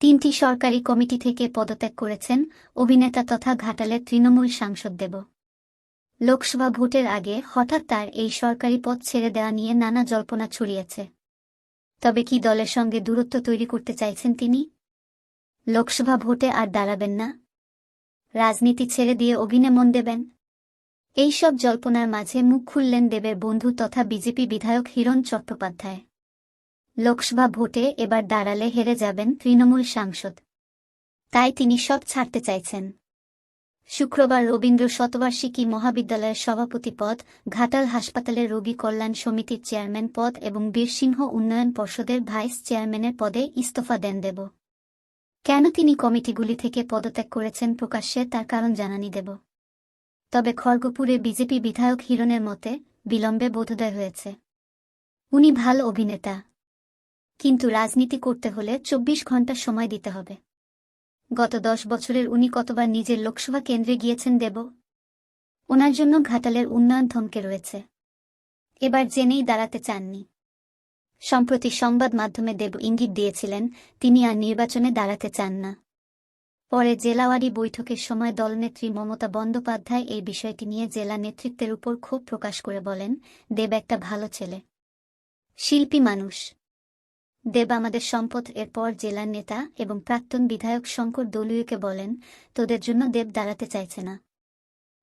তিনটি সরকারি কমিটি থেকে পদত্যাগ করেছেন অভিনেতা তথা ঘাটালের তৃণমূল সাংসদ দেব। লোকসভা ভোটের আগে হঠাৎ তার এই সরকারি পদ ছেড়ে দেওয়া নিয়ে নানা জল্পনা ছড়িয়েছে। তবে কি দলের সঙ্গে দূরত্ব তৈরি করতে চাইছেন তিনি? লোকসভা ভোটে আর দাঁড়াবেন না। রাজনীতি ছেড়ে দিয়ে অভিনয় মন দেবেন। এইসব জল্পনার মাঝে মুখ খুললেন দেবের বন্ধু তথা বিজেপি বিধায়ক হিরণ চট্টোপাধ্যায়। লোকসভা ভোটে এবার দাঁড়ালে হেরে যাবেন তৃণমূল সাংসদ। তাই তিনি সব ছাড়তে চাইছেন। শুক্রবার রবীন্দ্র শতবার্ষিকী মহাবিদ্যালয়ের সভাপতি পদ, ঘাটাল হাসপাতালের রোগী কল্যাণ সমিতির চেয়ারম্যান পদ এবং বীরসিংহ উন্নয়ন পর্ষদের ভাইস চেয়ারম্যানের পদে ইস্তফা দেন দেব। কেন তিনি কমিটিগুলি থেকে পদত্যাগ করেছেন প্রকাশ্যে তার কারণ জানানি দেব। তবে খড়গপুরে বিজেপি বিধায়ক হিরণের মতে বিলম্বে বোধোদয় হয়েছে। উনি ভালো অভিনেতা। কিন্তু রাজনীতি করতে হলে চব্বিশ ঘণ্টা সময় দিতে হবে। গত দশ বছরের উনি কতবার নিজের লোকসভা কেন্দ্রে গিয়েছেন দেব? ওনার জন্য ঘাটালের উন্নয়ন থমকে রয়েছে। এবার জেনেই দাঁড়াতে চাননি। সম্প্রতি সংবাদ মাধ্যমে দেব ইঙ্গিত দিয়েছিলেন, তিনি আর নির্বাচনে দাঁড়াতে চান না। পরে জেলাওয়ারি বৈঠকের সময় দলনেত্রী মমতা বন্দ্যোপাধ্যায় এই বিষয়টি নিয়ে জেলা নেতৃত্বের উপর ক্ষোভ প্রকাশ করে বলেন, দেব একটা ভালো ছেলে। শিল্পী মানুষ। দেব আমাদের সম্পদ এরপর জেলার নেতা এবং প্রাক্তন বিধায়ক শঙ্কর দলীয়কে বলেন, তোদের জন্য দেব দাঁড়াতে চাইছে না।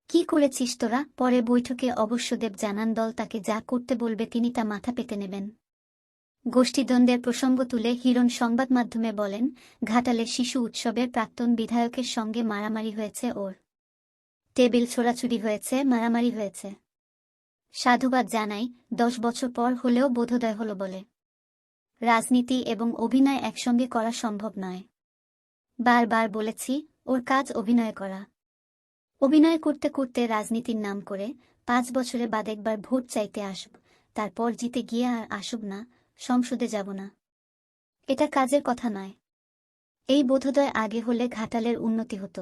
কি করেছিস তোরা? পরে বৈঠকে অবশ্য দেব জানান দল তাকে যা করতে বলবে তিনি তা মাথা পেতে নেবেন। গোষ্ঠীদ্বন্দ্বের প্রসঙ্গ তুলে হিরণ সংবাদ মাধ্যমে বলেন ঘাটালে শিশু উৎসবের প্রাক্তন বিধায়কের সঙ্গে মারামারি হয়েছে ওর। টেবিল ছোড়াছুরি হয়েছে, মারামারি হয়েছে। সাধুবাদ জানাই, দশ বছর পর হলেও বোধোদয় হল বলে। রাজনীতি এবং অভিনয় একসঙ্গে করা সম্ভব নয়। বারবার বলেছি, ওর কাজ অভিনয় করা। অভিনয় করতে করতে রাজনীতির নাম করে পাঁচ বছরে বাদ একবার ভোট চাইতে আসব, তারপর জিতে গিয়ে আর আসব না, সংসদে যাব না। এটা কাজের কথা নয়। এই বোধোদয় আগে হলে ঘাটালের উন্নতি হতো।